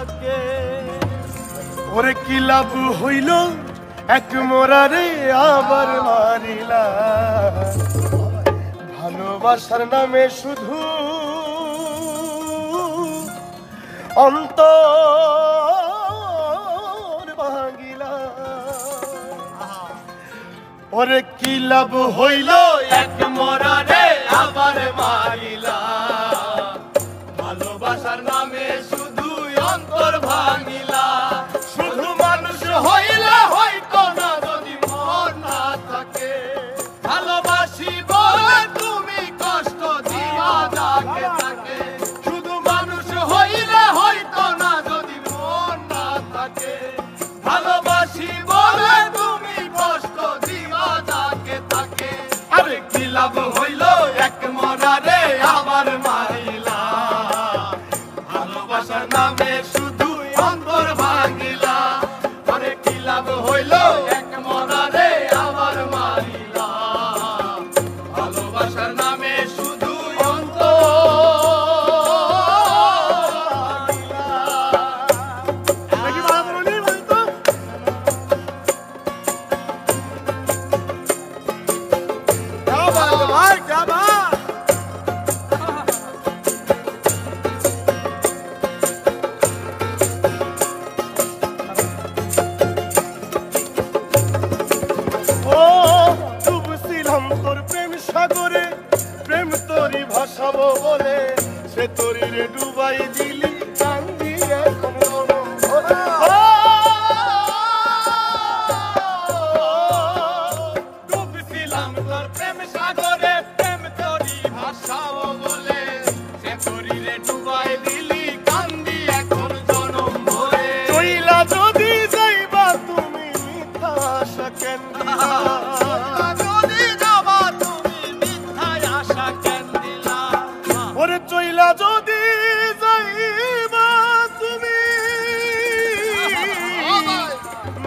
তাকে ওরে কি লাভ হইল? এক মোরারে আবার মারিলা। ভালোবাসার নামে শুধু অন্ত ভাঙিলা। ওরে কি লাভ হইল? এক মরারে ভালোবাসি বলে তুমি কষ্ট দিবা যাকে থাকে আরে কি লাভ হইল এক মরারে আবার মাইলা। ভালোবাসার নামে শুধু অন্তর বলে সে তোরি রে ডুবাই দিলি চইলা যদি যাইবা তুমি।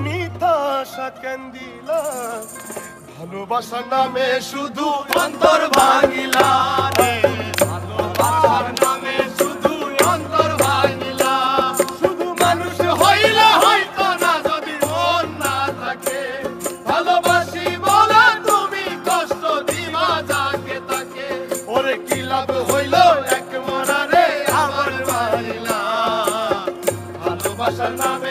মিথা সাকেন কেন দিলা ভালোবাসা নামে শুধু অন্তর ভাঙিলা। ভালোবাসার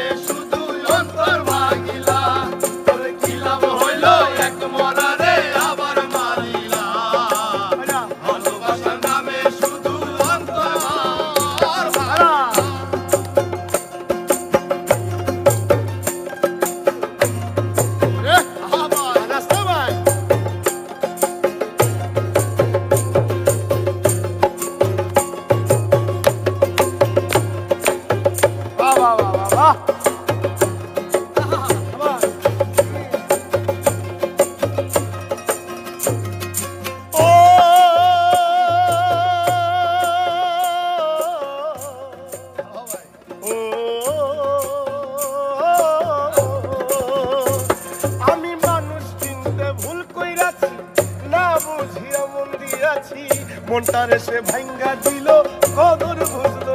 মনটারে সে ভাঙ্গা দিল কদর বুঝলো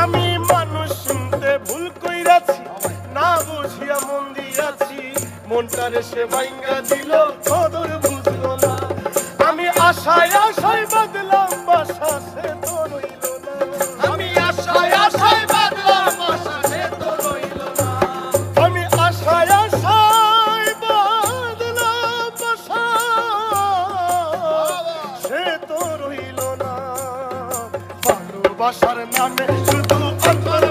আমি মানুষ শুনতে ভুল কইরাছি না বুঝিয়া মন দিয়াছি। মনটারে সে ভাঙ্গা দিল কদর বুঝলো না। আমি আশায় আশায় বাদলাম ভালোবাসার নামে শুধু অন্তর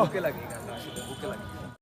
Busque la.